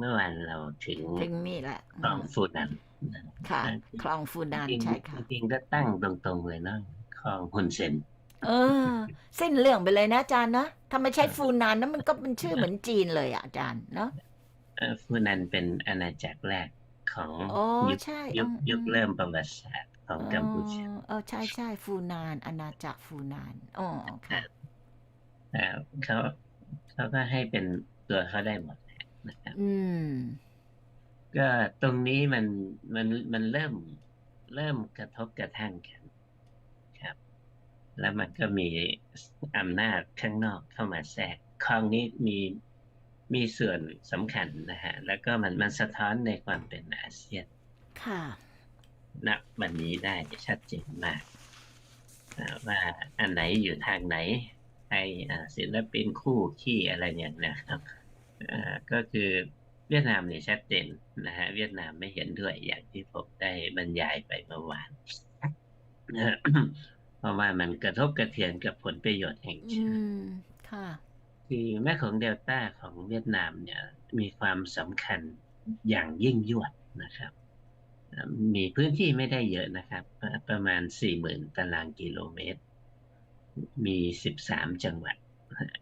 เมื่อวานเราถึงถึงนี่แหละคลองอืมฟูนันนะค่ะอ่าคลองฟูนานจริงใช่ค่ะจริงๆก็ตั้งตรงๆเลยเนาะคลองฮุนเซนเออสิ้นเรื่องไปเลยนะอาจารย์นะถ้าไม่ใช่ฟูนานนะมันก็เป็นชื่อเหมือนจีนเลยอะอาจารย์เนาะเอ่อฟูนันเป็นอาณาจักรแรกของโอ้ยุคใช่ยุคอืมยุคอืมเริ่มประวัติศาสตร์ของกัมพูชาเออเออใช่ใช่ฟูนานอาณาจักรฟูนานอ๋อค่ะอ่าเขาเขาก็ให้เป็นตัวเขาได้หมด นะครับอืมก็ตรงนี้มันมันมันเริ่มเริ่มกระทบกระทั่งกันครับ แล้วมันก็มีอำนาจข้างนอกเข้ามาแทรกคลองนี้มีมีส่วนสำคัญนะฮะ แล้วก็มันมันสะท้อนในความเป็นอาเซียน ค่ะณวันนี้ได้ชัดเจนมากอ่าว่าอันไหนอยู่ทางไหนใครอ่าศิลปินคู่ขี้อะไรอย่างนะครับอ่า ก็คือเวียดนามเนี่ยชัดเจนนะฮะเวียดนามไม่เห็นด้วยอย่างที่ผมได้บรรยายไปเมื่อวานนะฮะเพราะว่ามันกระทบกระเทือนกับผลประโยชน์แห่งอืชาติมค่ะ คือแม่ของเดลต้าของเวียดนามเนี่ย มีความสำคัญอย่างยิ่งยวดนะครับเอ่อมีพื้นที่ไม่ได้เยอะนะครับ ประประมาณ40,000ตารางกิโลเมตร มี13จังหวัด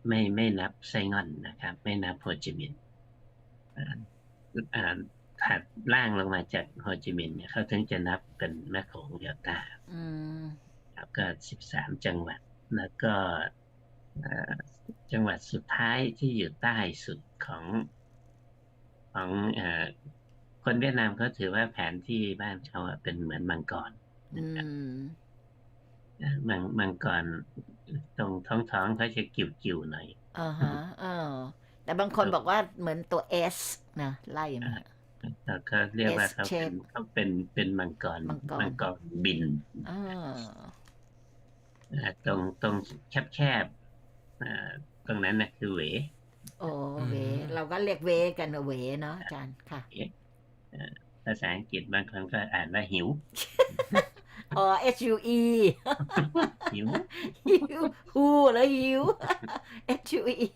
ไม่ไม่นับไซงอนนะครับ ไม่นับโฮจิมินห์อ่าอ่าถัดล่างลงมาจากโฮจิมินห์เนี่ยเขาถึงจะนับเป็นแม่ของเดลต้าอืมครับก็13จังหวัด แล้วก็เอ่อจังหวัดสุดท้ายที่อยู่ใต้สุดของของเอ่อคนเวียดนามเขาถือว่าแผนที่บ้านเขาอะเป็นเหมือนมังกรอืมนะมังมังกร ตรงท้องท้องๆเขาจะกิ่วๆหน่อยอ่าฮะเออแต่บางคนบอกว่าเหมือนตัวเอสนะไล่มาแล้วก็เรียกว่า S เขาเป็น shape เขาเป็นเป็นมังกรมังกรมังกรบินอ่าอ่าตรงตรงแคบๆอ่าตรงนั้นนะคือเหวโอ้เวเราก็เรียกเวกันว่าเวเนาะอาจารย์ค่ะภาษาอังกฤษบางคนก็อ่านว่าหิว อ๋อ H U E หิว หิวฮูแล้วหิว H U E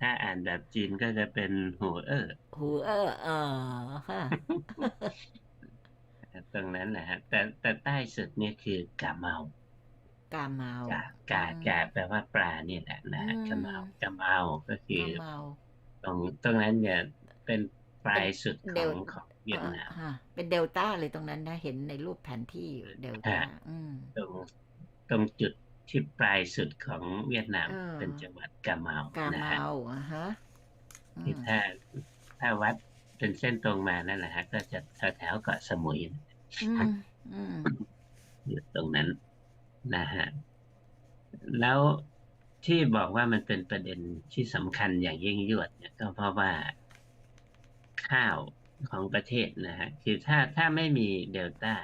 ถ้าอ่านแบบจีนก็จะเป็นหูเออหูเออเออฮะตรงนั้นแหละฮะ แต่แต่ใต้สุดเนี่ยคือกาเมากาเมากากากาแปลว่าปลาเนี่ยแหละนะฮะอืมกาเมากาเมาก็คือกาเมาตรงตรงนั้นเนี่ยเป็นปลายสุดขเดอลงของ เวียดนามอ่ฮะเป็นเดลต้าเลยตรงนั้นนะเห็นในรูปแผนที่อยู่เดลต้าอ่าอืมตรงตรงจุดที่ปลายสุดของเวียดนามเออเป็นจังหวัดกาเมากานะเมาฮะอะฮะอืคือมถ้าถ้าวัดเป็นเส้นตรงมานั่นแหละฮะก็จะแถวๆเกาะสมุยอืมอืมอยู่ตรงนั้นนะฮะแล้วที่บอกว่ามันเป็นประเด็นที่สำคัญอย่างยิ่งยวดเนี่ยก็เพราะว่าข้าว ของประเทศนะฮะคือถ้าถ้าไม่มีเดลต้า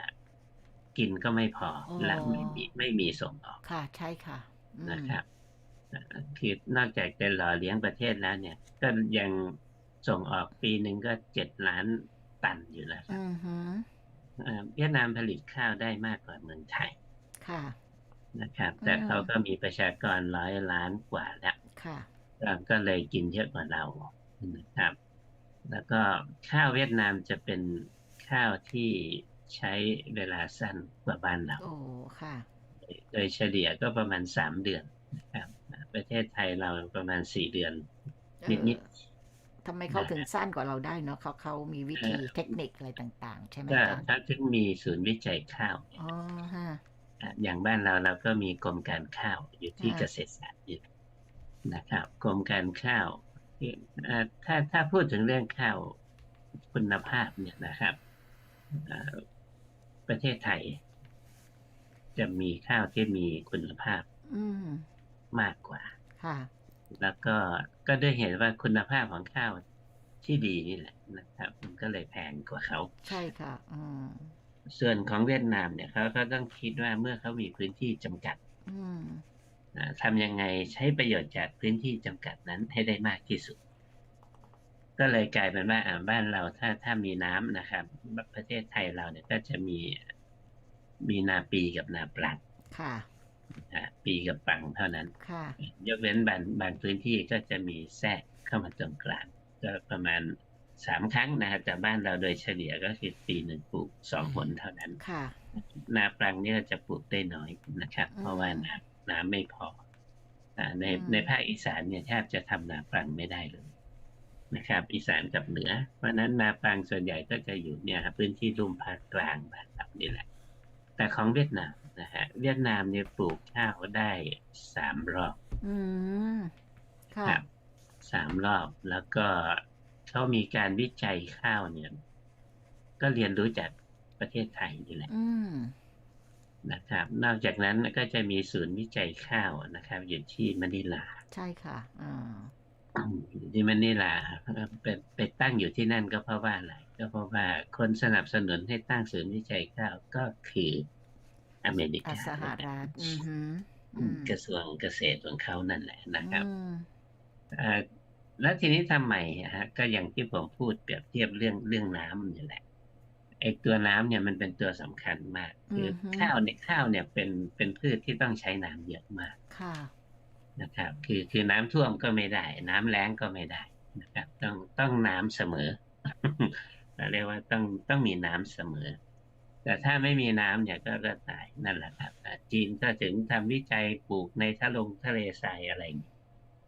กินก็ไม่พอและไม่มีไม่มีส่งออกค่ะ ใช่ค่ะอืมนะครับอ่าคือนอกจากจะหล่อเลี้ยงประเทศแล้วเนี่ย ก็ยังส่งออกปีหนึ่งก็เจ็ดล้านตันอยู่แล้วครับอือฮึอ่าเวียดนามผลิตข้าวได้มากกว่าเมืองไทย ค่ะ นะครับ แต่อืมเขาก็มีประชากรร้อยล้านกว่าแล้ว ค่ะเราก็เลยกินเยอะกว่าเรานะครับ แล้วก็ข้าวเวียดนามจะเป็นข้าวที่ใช้เวลาสั้นกว่าบ้านเรา โอ้ ค่ะ โดยเฉลี่ยก็ประมาณสามเดือนนะครับ ประเทศไทยเราประมาณสี่เดือน นิดเออทำไมเขาถึงสั้นกว่าเราได้เนาะเขาเขามีวิธีเทคนิคอะไรต่างๆ ใช่ไหมๆก็อาจารย์ถ้าถึงมีศูนย์วิจัยข้าว อ๋อฮะอะอย่างบ้านเราเราก็มีกรมการข้าวอยู่ที่อ่าเกษตรศาสตร์อยู่นะครับ กรมการข้าวเอ่อ ถ้าถ้าพูดถึงเรื่องข้าวคุณภาพเนี่ยนะครับเอ่อประเทศไทย จะมีข้าวที่มีคุณภาพอืมมากกว่าค่ะแล้วก็ก็ด้วยเหตุว่าคุณภาพของข้าวที่ดีนี่แหละนะครับ มันก็เลยแพงกว่าเขา ใช่ค่ะอืมส่วนของเวียดนามเนี่ยเขาก็ต้องคิดว่าเมื่อเขามีพื้นที่จำกัดอืมอ่า ทำยังไงใช้ประโยชน์จากพื้นที่จำกัดนั้นให้ได้มากที่สุด ก็เลยกลายเป็นว่าอ่าบ้านเราถ้าถ้ามีน้ำนะครับ ประเทศไทยเราเนี่ยก็จะมีมีนาปีกับนาปลัดค่ะอ่าปีกับปังเท่านั้นค่ะยกเว้นบางบางพื้นที่ก็จะมีแทรกเข้ามาตรงกลางก็ประมาณสามครั้งนะครับแต่บ้านเราโดยเฉลี่ยก็คือปีหนึ่งปลูกสองหนเท่านั้น ค่ะ นาปรังเนี่ยจะปลูกได้น้อยนะครับอืมเพราะว่าน้ำ น้ำไม่พออ่าในอืมในภาคอีสานเนี่ยแทบจะทำนาปรังไม่ได้เลยนะครับ อีสานกับเหนือ เพราะฉะนั้นนาปรังส่วนใหญ่ก็จะอยู่เนี่ยครับพื้นที่ลุ่มภาคกลางบ้านเรานี่แหละ แต่ของเวียดนามนะฮะเวียดนามเนี่ยปลูกข้าวได้สามรอบอืมค่ะครับสามรอบแล้วก็เขามีการวิจัยข้าวเนี่ย ก็เรียนรู้จากประเทศไทยนี่แหละอืม นะครับ นอกจากนั้นก็จะมีศูนย์วิจัยข้าวนะครับ อยู่ที่มะนิลา ใช่ค่ะอ่าอยู่ที่มะนิลาไปไปตั้งอยู่ที่นั่นก็เพราะว่าอะไรก็เพราะว่าคนสนับสนุนให้ตั้งศูนย์วิจัยข้าวก็คืออเมริอะกาสหรัฐอือหืออืมกระทรวงเกษตรของเขานั่นแหละนะครับอืมเอ่อแล้วทีนี้ทำไมอะฮะ ก็อย่างที่ผมพูดเปรียบเทียบเรื่องเรื่องน้ำนี่แหละ ไอ้ตัวน้ำเนี่ยมันเป็นตัวสำคัญมากคือออฮึข้าวเนี่ยข้าวเนี่ยเป็นเป็นพืชที่ต้องใช้น้ำเยอะมากค่ะนะครับ คือคือน้ำท่วมก็ไม่ได้ น้ำแล้งก็ไม่ได้นะครับ ต้องต้องน้ำเสมอเราเรียกว่าต้องต้องมีน้ำเสมอ แต่ถ้าไม่มีน้ำเนี่ยก็ก็ตายนั่นแหละครับอ่าจีนก็ถึงทำวิจัยปลูกในทะลงทะเลทรายอะไรอย่างนี้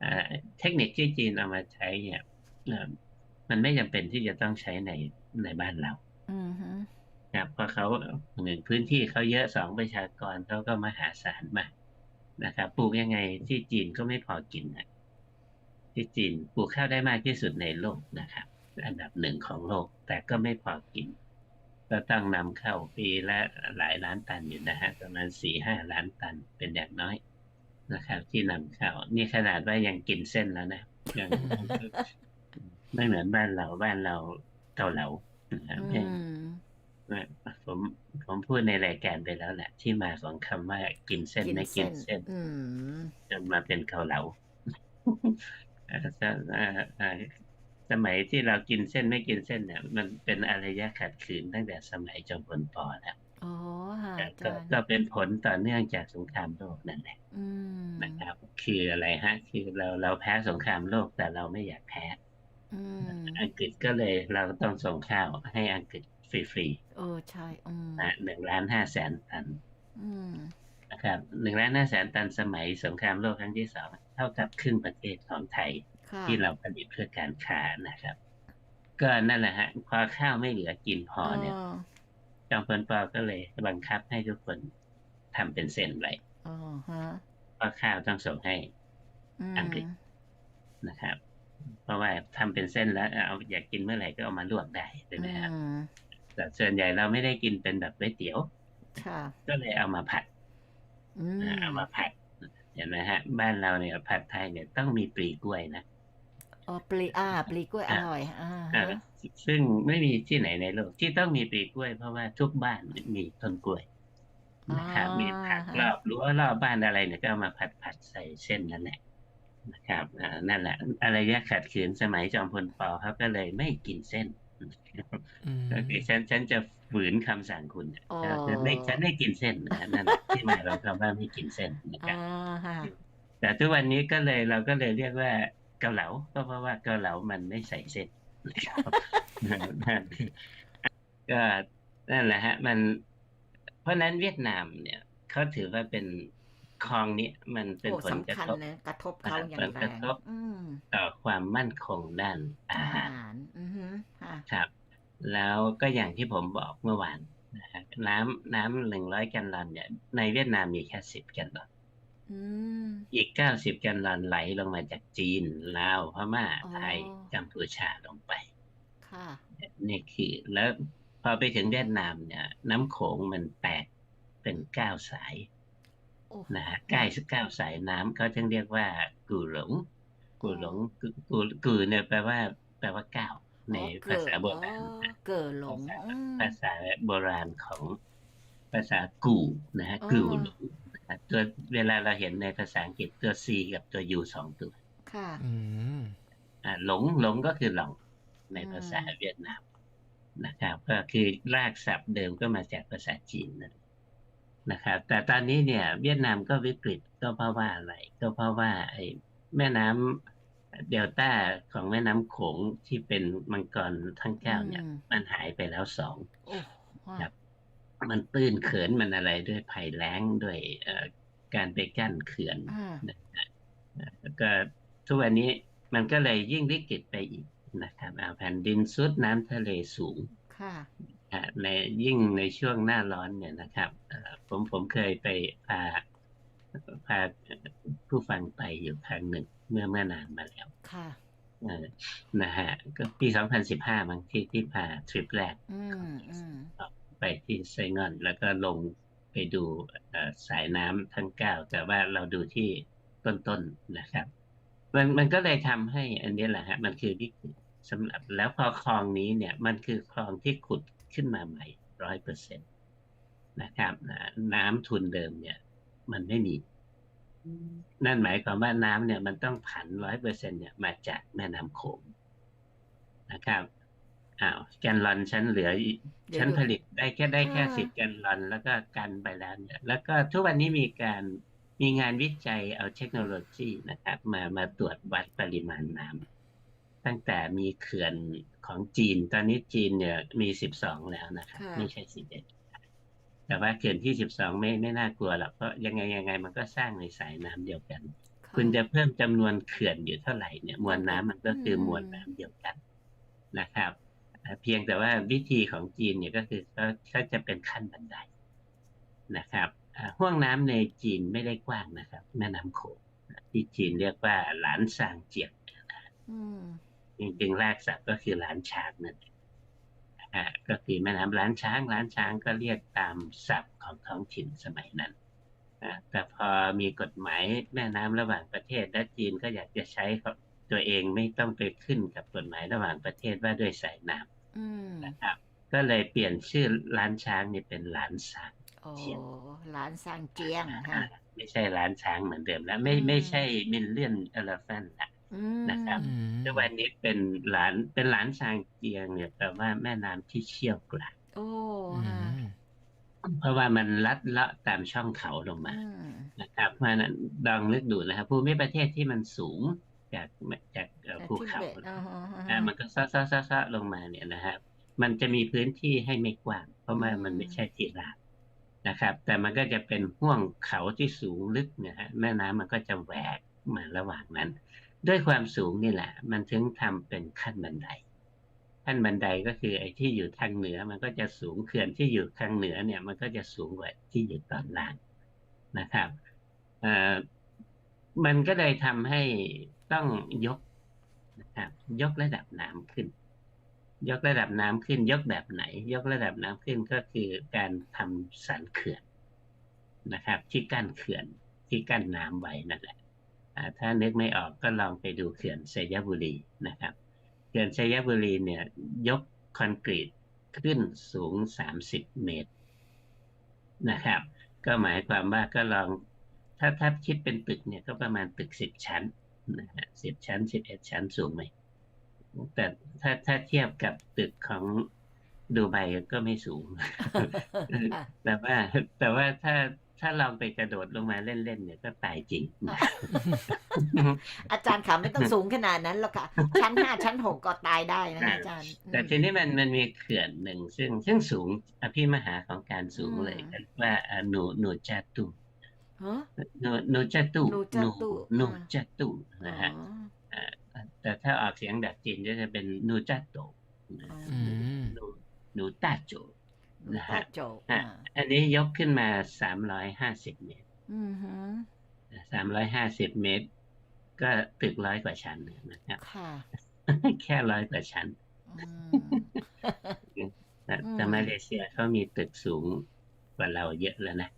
อ่าเทคนิคที่จีนเอามาใช้เนี่ยเอ่อมันไม่จำเป็นที่จะต้องใช้ในในบ้านเรา อือหือครับเพราะเขาหนึ่งพื้นที่เขาเยอะสองประชากรเขาก็มหาศาลมากนะครับปลูกยังไงที่จีนก็ไม่พอกินนะที่จีนปลูกข้าวได้มากที่สุดในโลกนะครับ อันดับหนึ่งของโลก แต่ก็ไม่พอกิน ก็ต้องนำเข้าปีละหลายล้านตันอยู่นะฮะประมาณสี่ห้าล้านตันเป็นอย่างน้อยนะครับ ที่นำเข้านี่ขนาดว่ายังกินเส้นแล้วนะยังไม่เหมือนบ้านเราบ้านเราเกาเหลานะครับ อืไม่มผมผมพูดในรายการไปแล้วแหละ ที่มาของคำว่ากินเส้นกินไม่กินเส้นเส้นอืมจนมาเป็นเกาเหลาเอ่อจะเอ่อเอ่อสมัยที่เรากินเส้นไม่กินเส้นเนี่ย มันเป็นอารยะขัดขืนตั้งแต่สมัยจอมพลปอแล้วอ๋อค่ะอาก็จารย์ก็เป็นผลต่อเนื่องจากสงครามโลกนั่นแหละอืมนะครับ คืออะไรฮะ คือเราเราแพ้สงครามโลกแต่เราไม่อยากแพ้ อืมอังกฤษก็เลยเราต้องส่งข้าวให้อังกฤษฟรีเออใช่อืมๆนะหนึ่งล้านห้าแสนตันอืมนะครับหนึ่งล้านห้าแสนตันสมัยสงครามโลกครั้งที่สองเท่ากับครึ่งประเทศของไทยค่ะที่เราผลิตเพื่อการค้านะครับ ก็นั่นแหละฮะพอข้าวไม่เหลือกินพอเนี่ยอ๋อจอมพลปอก็เลยบังคับให้ทุกคนทำเป็นเส้นไว้อ๋อฮะเพราะข้าวต้องส่งให้อืมอังกฤษนะครับ เพราะว่าทำเป็นเส้นแล้วเอาอยากกินเมื่อไหร่ก็เอามาลวกได้ใช่ไหมครับอืมแต่ส่วนใหญ่เราไม่ได้กินเป็นแบบก๋วยเตี๋ยวค่ะก็เลยเอามาผัดอืมอ่าเอามาผัดเห็นไหมฮะ บ้านเราเนี่ยผัดไทยเนี่ยต้องมีปลีกล้วยนะอ๋อปลีอ่าปลีกล้วยออะร่อยอ่าอ่าฮะซึ่งไม่มีที่ไหนในโลกที่ต้องมีปลีกล้วย เพราะว่าทุกบ้านมีต้นกล้วยนะครับมีผักรอบรั้วรอบบ้านอะไรเนี่ยก็เอามาผัดผัดใส่เส้นนั่นแหละ นะครับอ่านั่นแหละอะไรยะขัดขืนสมัยจอมพลปเขาก็เลยไม่กินเส้นอืมก็คือฉันฉันจะฝืนคำสั่งคุณน่ะอ๋อฉันไม่ฉันไม่กินเส้นนะนั่นแหละที่มาเราคำว่าไม่กินเส้นนะครับอ่าฮะแต่ทุกวันนี้ก็เลยเราก็เลยเรียกว่าเกาเหลาก็เพราะว่าเกาเหลามันไม่ใส่เส้นนะครับนั่นก็นั่นแหละฮะ มัน เพราะฉะนั้นเวียดนามเนี่ยเขาถือว่าเป็น คลองนี้มันเป็นโอ้ผลกระสำคัญทบนะกระทบเขาอย่างผลแรกระงทบอืมต่อความมั่นคงด้านอาอาหารหารอือฮึค่ะครับ แล้วก็อย่างที่ผมบอกเมื่อวานนะฮะน้ำน้ำหนึ่งร้อยแกลลอนเนี่ยในเวียดนามมีแค่สิบแกลลอนอืมอีกเก้าสิบแกลลอนไหลลงมาจากจีนลาวพม่าอ๋อไทยกัมพูชาลงไปค่ะนี่คือแล้วพอไปถึงเวียดนามเนี่ย น้ำโขงมันแตกเป็นเก้าสายโอ้ นะฮะใกล้สักเก้าสายน้ำเขาจึงเรียกว่ากูหลง กูหลงกูกูกูเนี่ยแปลว่า แปลว่าเก้าในอ๋อเกิภาดษาโบราณอ๋อนะเกิดหลงอืมภาษาโบราณของภาษากูนะฮะอ๋อกูหลงนะครับตัวเวลาเราเห็นในภาษาอังกฤษตัว C กับตัว U สองตัว ค่ะอืมอ่าหลงหลงก็คือหลงในอืมภาษาเวียดนามนะครับ ก็คือรากศัพท์เดิมก็มาจากภาษาจีนนั่น นะครับ แต่ตอนนี้เนี่ย เวียดนามก็วิกฤตก็เพราะว่าอะไร ก็เพราะว่าไอ้แม่น้เดลต้าของแม่น้ำโขงที่เป็นมังกรทั้งเก้าเนี่ยอืมมันหายไปแล้วสองโอ้ครับ มันตื้นเขินมันอะไรด้วยภัยแล้งด้วยเอ่อการไปกั้นเขื่อนอ่าแล้วก็ทุกวันนี้มันก็เลยยิ่งวิกฤตไปอีกนะครับอ่าแผ่นดินซุดน้ำทะเลสูงค่ะอ่า ในยิ่งในช่วงหน้าร้อนเนี่ยนะครับเอ่อผมผมเคยไปพาพาผู้ฟังไปอยู่ครั้งหนึ่งเมื่อเมื่อนานมาแล้ว ค่ะเออนะฮะก็ปี 2015มั้งที่ที่พาทริปแรกอืมอืมไปที่ไซงอน แล้วก็ลงไปดูเอ่อสายน้ำทั้งเก้าแต่ว่าเราดูที่ต้นๆนะครับ มันมันก็เลยทำให้อันนี้แหละฮะ มันคือวิกฤตสำหรับแล้วพอคลองนี้เนี่ย มันคือคลองที่ขุด ขึ้นมาใหม่ร้อยเปอร์เซ็นตนะครับอ่าน้ำทุนเดิมเนี่ย มันไม่มี นั่นหมายความว่าน้ำเนี่ยมันต้องผันร้อยเปอร์เซ็นเนี่ยมาจากแม่น้ำโขงนะครับอ้าวแกนลอนฉันเหลืออีกเดี๋ยวฉันดูผลิตได้แค่ได้แค่อ่าสิบแกนลอนแล้วก็กันไปแล้วเนี่ย แล้วก็ทุกวันนี้มีการมีงานวิจัยเอาเทคโนโลยีนะครับ มามาตรวจวัดปริมาณน้ำ ตั้งแต่มีเขื่อนของจีน ตอนนี้จีนเนี่ยมีสิบสองแล้วนะครับค่ะไม่ใช่สิบเอ็ดแต่ว่าเขื่อนที่สิบสองไม่ไม่น่ากลัวหรอกเพราะยังไงยังไงมันก็สร้างในสายน้ำเดียวกัน คุณจะเพิ่มจำนวนเขื่อนอยู่เท่าไหร่เนี่ยมวลน้ำมันก็คือมวลน้ำเดียวกันนะครับอ่าเพียงแต่ว่าวิธีของจีนเนี่ยก็คือเขาเขาจะเป็นขั้นบันไดนะครับอ่าห่วงน้ำในจีนไม่ได้กว้างนะครับ แม่น้ำโขงที่จีนเรียกว่าหลานซางเจียงอืม จริงๆรากศัพท์ก็คือหลานช้างนั่นเองอ่าก็คือแม่น้ำล้านช้างล้านช้างก็เรียกตามศัพท์ของท้องถิ่นสมัยนั้นอ่าแต่พอมีกฎหมายแม่น้ำระหว่างประเทศและจีนก็อยากจะใช้ของตัวเองไม่ต้องไปขึ้นกับกฎหมายระหว่างประเทศว่าด้วยสายน้อืมำนะครับ ก็เลยเปลี่ยนชื่อล้านช้างนี่เป็นล้านซางโอ้ร้านสร้างเจียงอ่าฮะไม่ใช่ล้านช้างเหมือนเดิมแล้วไม่อืมไม่ใช่มิลเลียนเอลเฟนละอืม นะครับอืมทุกวันนี้เป็นหลานเป็นหลานช้างเจียงเนี่ยแปลว่าแม่น้ำที่เชี่ยวกรากโอ้อืฮะมเพราะว่ามันลัดเลาะตามช่องเขาลงมาอืมนะครับเพราะฉะนั้นลองนึกดูนะครับภูมิประเทศที่มันสูงจากจากเอ่อแต่ภูทิเขาเบตอ่าฮะอ่ามันก็ซ้อซ้อซ้อซ้อลงมาเนี่ยนะครับ มันจะมีพื้นที่ให้ไม่กว้าง เพราะว่ามันไม่ใช่ที่ราบนะครับ แต่มันก็จะเป็นห่วงเขาที่สูงลึกเนี่ยฮะแม่น้ำมันก็จะแหวกมาระหว่างนั้น ด้วยความสูงนี่แหละ มันถึงทำเป็นขั้นบันได ขั้นบันไดก็คือไอ้ที่อยู่ทางเหนือ มันก็จะสูงเขื่อนที่อยู่ทางเหนือเนี่ย มันก็จะสูงกว่าที่อยู่ตอนล่างนะครับเอ่อมันก็เลยทำให้ต้องยกนะครับยกระดับน้ำขึ้น ยกระดับน้ำขึ้น ยกแบบไหน ยกระดับน้ำขึ้นก็คือการทำสันเขื่อนนะครับ ที่กั้นเขื่อนที่กั้นน้ำไว้นั่นแหละ ถ้านึกไม่ออกก็ลองไปดูเขื่อนสยบุรีนะครับ เขื่อนชัยบุรีเนี่ยยกคอนกรีตขึ้นสูง 30 เมตรนะครับ ก็หมายความว่าก็ลองถ้าถ้าคิดเป็นตึกเนี่ยก็ประมาณตึก 10 ชั้นนะฮะสิบชั้น 11 ชั้นสูงไหมแต่ถ้าถ้าเทียบกับตึกของดูไบก็ไม่สูง แต่ว่าแต่ว่าถ้า ถ้าลองไปกระโดดลงมาเล่นๆเนี่ยก็ตายจริงนะอาจารย์ขาไม่ต้องสูงขนาดนั้นหรอกค่ะ ชั้นห้าชั้นหกก็ตายได้นะอาจารย์ แต่ทีนี้มันมันมีเขื่อนหนึ่งซึ่งซึ่งสูงอภิมหาของการสูงอืมเลยกันว่าอ่าหนูหนูจัตุฮะหนูหนูจัตุหนูจัตุหนูอ่าจัตุอ๋นะฮะออ่าแต่ถ้าออกเสียงแบบจีนก็จะเป็นหนูจัตโตนะอ๋ออืมหนูหนูตาโจห นูตาโจฮะอ่าอันนี้ยกขึ้นมาสามร้อยห้าสิบเมตรอืมฮึสามร้อยห้าสิบเมตร ก็ตึกร้อยกว่าชั้นนะครับค่ะแค่ร้อยกว่าชั้นอืมแต่อืมแต่มาเลเซียเขามีตึกสูงกว่าเราเยอะแล้วนะ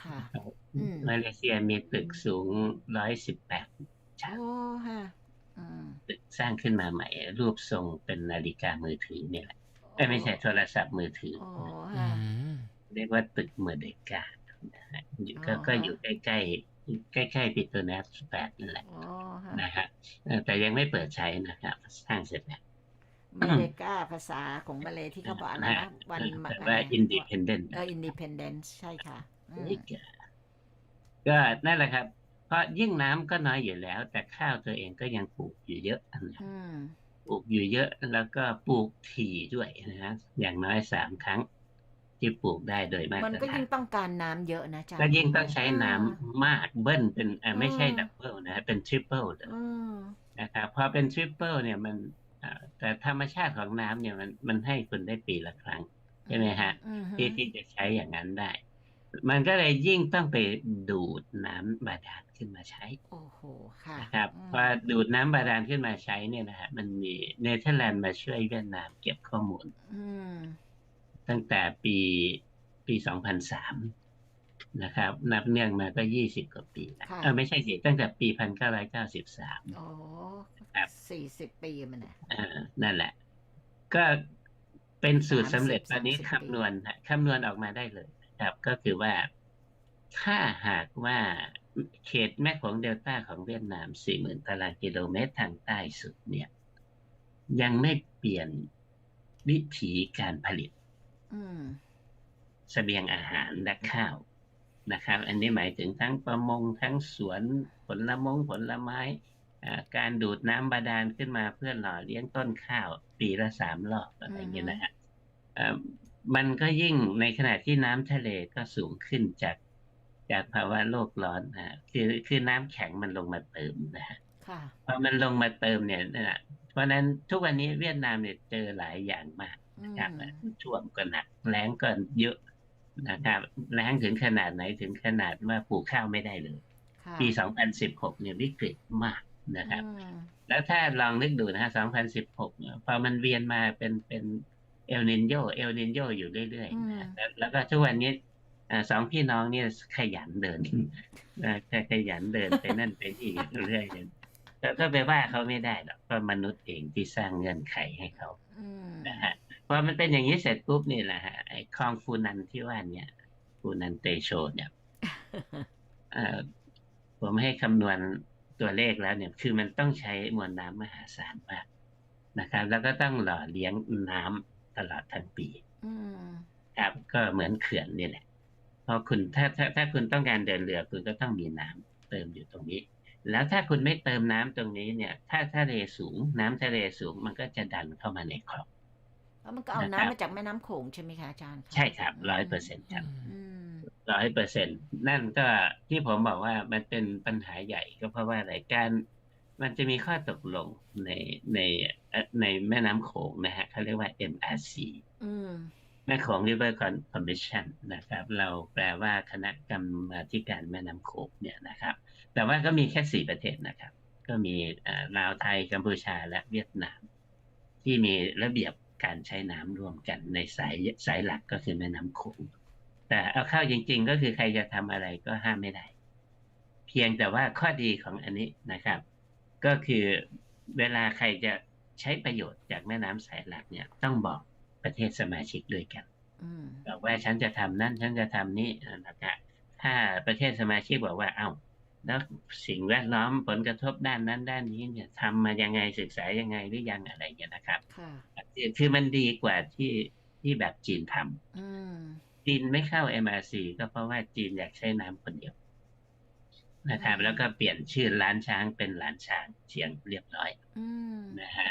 ค่ะอืมมาเลเซียมีตึกสูงร้อยสิบแปดชั้นโอ้ฮะอืมตึกสร้างขึ้นมาใหม่ รูปทรงเป็นนาฬิกามือถือเนี่ยแหละเอ้ย ไม่ใช่โทรศัพท์มือถือโอ้อืฮะมเรียกว่าตึกเมอร์เดกานะฮะอยู่ก็อ๋อก็อยู่ใกล้ๆใกล้ๆปิโตรเนสแปดนั่นแหละโอ้ฮะนะฮะเออแต่ยังไม่เปิดใช้นะครับสร้างเสร็จแล้วเมเลกาภาษาของมาเลยที่เขาบอกอะไรนะวันมะแต่ว่าอินดิเพนเดนต์เอออินดิเพนเดนซ์ใช่ค่ะอืมก็นั่นแหละครับ เพราะยิ่งน้ำก็น้อยอยู่แล้ว แต่ข้าวตัวเองก็ยังปลูกอยู่เยอะนะอืม ปลูกอยู่เยอะแล้วก็ปลูกถี่ด้วยนะฮะอย่างน้อยสามครั้ง ที่ปลูกได้โดยมามันตรก็ฐายิ่นงต้องการน้ำเยอะนะอาจารย์ก็ยิ่งต้องใช้น้ำอืมมากเบิ้ลเป็นเอ่อไม่ใช่อืมดับเบิลนะฮะเป็นทริปเปิลเลยอืมนะครับพอเป็นทริปเปิลเนี่ยมันอ่าแต่ธรรมชาติของน้ำเนี่ยมันมันให้คุณได้ปีละครั้งใช่ไหมฮะอืมที่ที่จะใช้อย่างนั้นได้ มันก็เลยยิ่งต้องไปดูดน้ำบาดาลขึ้นมาใช้ โอ้โห ค่ะ นะครับอืมพอดูดน้ำบาดาลขึ้นมาใช้เนี่ยนะฮะ มันมีเนเธอร์แลนด์มาช่วยเวียดนามเก็บข้อมูลอืมตั้งแต่ปีปี2003นะครับ นับเนื่องมาก็20กว่าปีแล้วค่ะเออไม่ใช่สิ ตั้งแต่ปี1993โอ้ครับสี่สิบปีมันน่ะเออนั่นแหละ ก็เป็นสูตรสำเร็จ30ตอนนี้30คำนวณฮะคำนวณออกมาได้เลยนะ ครับก็คือว่าถ้าหากว่าเขตแม่โของเดลต้าของเวียดนาม 40,000 ตารางกิโลเมตรทางใต้สุดเนี่ย ยังไม่เปลี่ยนวิธีการผลิตอืมเสบียงอาหารและข้าวนะครับ อันนี้หมายถึงทั้งประมงทั้งสวนผลมงผลไม้อ่าการดูดน้ำบาดาลขึ้นมาเพื่อหล่อเลี้ยงต้นข้าว ปีละสามรอบอะไรอย่างเงี้ยนะฮะอ่า มันก็ยิ่งในขณะที่น้ำทะเลก็สูงขึ้นจากจากภาวะโลกร้อนนะฮะคือคือน้ำแข็งมันลงมาเติมนะฮะค่ะพอมันลงมาเติมเนี่ยนะเพราะฉะนั้นทุกวันนี้เวียดนามเนี่ยเจอหลายอย่างมากอืมครับท่วมก็หนักแล้งก็เยอะนะครับแล้งถึงขนาดไหนถึงขนาดว่าปลูกข้าวไม่ได้เลยค่ะปี 2016 เนี่ยวิกฤตมากนะครับอืมแล้วถ้าลองนึกดูนะฮะ 2016เนี่ยพอมันเวียนมาเป็นเป็น เอลนินโยเอลนินโยอยู่เรื่อยๆนะแล้วแล้วก็ทุกวันนี้อ่าสองพี่น้องเนี่ยขยันเดินนะขยันเดินไปนั่นไปนี่เรื่อยๆแล้วก็ไปว่าเขาไม่ได้หรอกเพราะมนุษย์เองที่สร้างเงื่อนไขให้เขาอืมนะฮะพอมันเป็นอย่างนี้เสร็จปุ๊บนี่แหละฮะไอ้คลองฟูนันที่ว่าเนี่ยฟูนันเตโชเนี่ยเอ่อผมให้คำนวณตัวเลขแล้วเนี่ย คือมันต้องใช้มวลน้ำมหาศาลมากนะครับ แล้วก็ต้องหล่อเลี้ยงน้ำ ตลอดทั้งปีอืมครับ ก็เหมือนเขื่อนนี่แหละเพราะคุณถ้าถ้าถ้าคุณต้องการเดินเรือคุณก็ต้องมีน้ำเติมอยู่ตรงนี้ แล้วถ้าคุณไม่เติมน้ำตรงนี้เนี่ย ถ้าทะเลสูง น้ำทะเลสูงมันก็จะดันเข้ามาในคลองแล้วมันก็เอานะครับน้ำมาจากแม่น้ำโขงใช่ไหมคะอาจารย์ะใช่ครับร้อยเปอร์เซ็นต์ครับอืมร้อยเปอร์เซ็นนั่นก็ที่ผมบอกว่ามันเป็นปัญหาใหญ่ก็เพราะว่าอะไรการมันจะมีข้อตกลงในในเอ่อ ในแม่น้ำโขงนะฮะเขาเรียกว่า MRC อืมแม่โขง River Commission นะครับ เราแปลว่าคณะกรรมาธิการแม่น้ำโขงเนี่ยนะครับ แต่ว่าก็มีแค่สี่ประเทศนะครับ ก็มีเอ่อลาวไทยกัมพูชาและเวียดนาม ที่มีระเบียบการใช้น้ำร่วมกันในสายสายหลักก็คือแม่น้ำโขงแต่เอาเข้าจริง ๆ ก็คือใครจะทำอะไรก็ห้ามไม่ได้ เพียงแต่ว่าข้อดีของอันนี้นะครับ ก็คือเวลาใครจะ ใช้ประโยชน์จากแม่น้ำสายหลักเนี่ยต้องบอกประเทศสมาชิกด้วยกันอืมบอกว่าฉันจะทำนั่นฉันจะทำนี่นะครับถ้าประเทศสมาชิกบอกว่า เอ้าแล้วสิ่งแวดล้อมผลกระทบด้านนั้นด้านนี้เนี่ยทำมายังไงศึกษายังไงหรือยังอะไรอย่างเงี้ยนะครับค่ะคือคือมันดีกว่าที่ที่แบบจีนทำอืมจีนไม่เข้า MRC ก็เพราะว่าจีนอยากใช้น้ำคนเดียวนะครับอืมแล้วก็เปลี่ยนชื่อล้านช้างเป็นหลานช้างเชียงเรียบร้อยอืมนะฮะ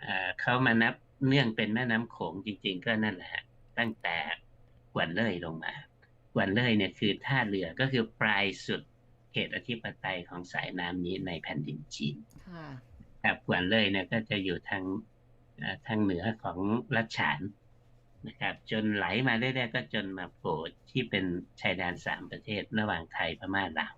เอ่อเขามานับเนื่องเป็นแม่น้ำโขงจริง ๆ ก็นั่นแหละฮะตั้งแต่กวนเล่ยลงมากวนเล่ยเนี่ยคือท่าเรือก็คือปลายสุดเขตอธิปไตยของสายน้ำนี้ในแผ่นดินจีนค่ะครับกวนเล่ยเนี่ยก็จะอยู่ทางเอ่อทางเหนือของรัชฉานนะครับ จนไหลมาเรื่อยๆก็จนมาโผล่ที่เป็นชายแดนสามประเทศระหว่างไทยพม่าลาว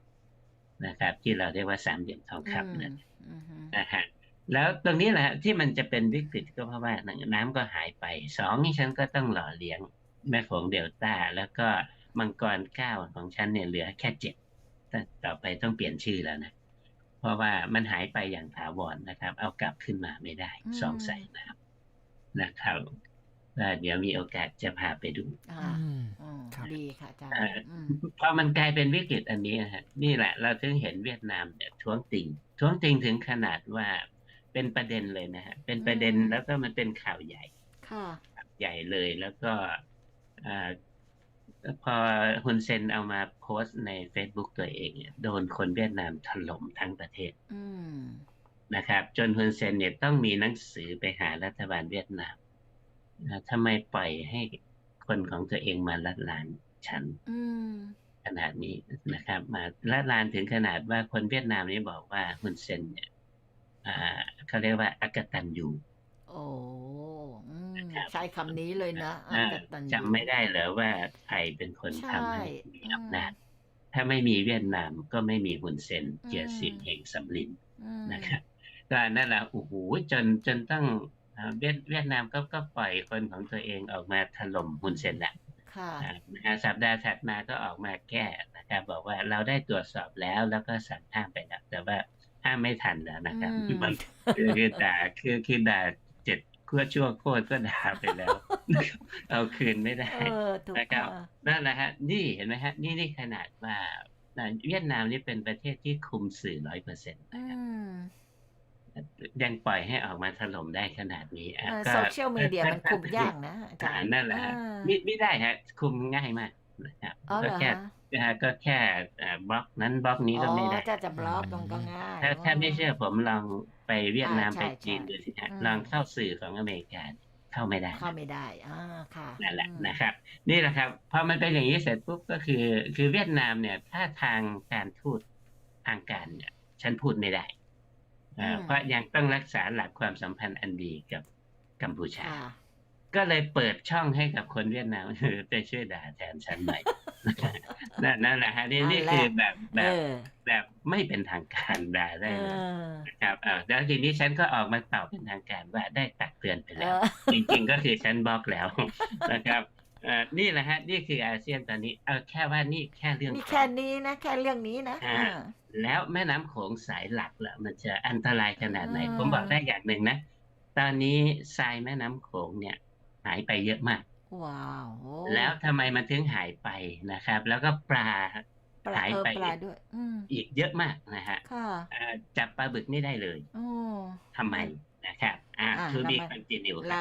นะครับ ที่เราเรียกว่าสามเหลี่ยมทองคำนั่นอืมอืมนะฮะ แล้วตรงนี้แหละที่มันจะเป็นวิกฤตก็เพราะว่าหนึ่งน้ำก็หายไปสองนี่ฉันก็ต้องหล่อเลี้ยงแม่โขงเดลต้า แล้วก็มังกรเก้าของฉันเนี่ยเหลือแค่เจ็ดแต่ต่อไปต้องเปลี่ยนชื่อแล้วนะ เพราะว่ามันหายไปอย่างถาวรนะครับ เอากลับขึ้นมาไม่ได้สองสายน้ำนะครับก็เดี๋ยวมีโอกาสจะพาไปดูอ่าอืมอืมครับดีค่ะอาจารย์อ่าอืมพอมันกลายเป็นวิกฤตอันนี้นะฮะนี่แหละ เราถึงเห็นเวียดนามเนี่ยท้วงติงท้วงติงถึงขนาดว่า เป็นประเด็นเลยนะฮะ เป็นประเด็นอืมแล้วก็มันเป็นข่าวใหญ่ค่ะใหญ่เลยแล้วก็อ่าพอฮุนเซนเอามาโพสต์ใน Facebook ตัวเองเนี่ยโดนคนเวียดนามถล่มทั้งประเทศอืมนะครับ จนฮุนเซนเนี่ยต้องมีหนังสือไปหารัฐบาลเวียดนามนะทำไมปล่อยให้คนของตัวเองมาลัดลานฉันอืมขนาดนี้นะครับ มาละลานถึงขนาดว่าคนเวียดนามนี้บอกว่าฮุนเซนเนี่ย อ่าเขาเรียกว่าอากตันยูโอ้อืมครับใช้คำนี้เลยนะอ่าอักตันยูจำไม่ได้เหรอว่าใครเป็นคนใช่ทำให้มีอืมอำนาจถ้าไม่มีเวียดนามก็ไม่มีฮุนเซนเจียอืมสินเฮงสำลินอืมนะครับก็นั่นแหละโอ้โหจนจนต้องอ่าเวียดเวียดนามก็ก็ปล่อยคนของตัวเองออกมาถล่มฮุนเซนแหละค่ะอ่านะฮะสัปดาห์ถัดมาก็ออกมาแก้นะครับบอกว่าเราได้ตรวจสอบแล้วแล้วก็สั่งห้ามไปแล้วแต่ว่า ห้ามไม่ทันแล้วนะครับอืม มันคือคือด่าคือคือด่าเจ็ดขั้วชั่วโคตรก็ด่าไปแล้ว เอาคืนไม่ได้ เออถูกนะครับค่ะนั่นแหละฮะ นี่เห็นไหมฮะ นี่นี่ขนาดว่าอ่าเวียดนามนี่เป็นประเทศที่คุมสื่อร้อยเปอร์เซ็นต์อืนะครับม ยังปล่อยให้ออกมาถล่มได้ขนาดนี้อะเออก็ โซเชียลมีเดียมันคุมยากนะอาจาอ่ารย์นั่นแหละฮะอ่าไม่ไม่ได้ฮะ คุมง่ายมากนะครับอ๋อเหรก็อแค่ฮะ นะฮะก็แค่อ่าบล็อกนั้นบล็อกนี้ก็ไม่ได้อ๋อถ้าจะบล็อกมันก็ง่ายถ้าถ้าไม่เชื่อผมลองไปเวียดนามอ่าไปใช่จีนใช่ดูสิฮะอืมลองเข้าสื่อของอเมริกาเข้าไม่ได้เข้าไม่ได้อ่าค่ะนั่นแหละอืมนะครับ นี่แหละครับพอมันเป็นอย่างนี้เสร็จปุ๊บก็คือ คือเวียดนามเนี่ย ถ้าทางการทูตทางการเนี่ยฉันพูดไม่ได้อ่าเพราะยังต้องรักษาหลักความสัมพันธ์อันดีกับกัมพูชาค่ะ ก็เลยเปิดช่องให้กับคนเวียดนามไปช่วยด่าแทนฉันหน่อยนั่นนั่นแหละฮะนี่นี่คือแบบแบเอบอแบบไม่เป็นทางการด่าเอได้เลยอนะครับอ่าแล้วทีนี้ฉันก็ออกมาตอบเป็นทางการว่าได้ตักเตือนไปเอแล้วอจริงๆก็คือฉันบล็อกแล้วนะครับเอ่อนี่แหละฮะนี่คืออาเซียนตอนนี้เอาแค่ว่านี่แค่เรื่องนี่ขแค่องนี้นะแค่เรื่องนี้นะอ่าอ่าแล้วแม่น้ำโขงสายหลักล่ะมันจะอันตรายขนาดไหนอืมผมบอกได้อย่างหนึ่งนะ ตอนนี้ทรายแม่น้ำโขงเนี่ย หายไปเยอะมาก ว้าวโอ้แล้วทำไมมันถึงหายไปนะครับ แล้วก็ปลาปลาหายเออไปปลาด้วยอืมอีกเยอะมากนะฮะค่ะเอ่อจับปลาบึกไม่ได้เลยโอ้ทำไมนะครับอ่าอ่าทูบีแล้วมันคอนติเนียครับเรา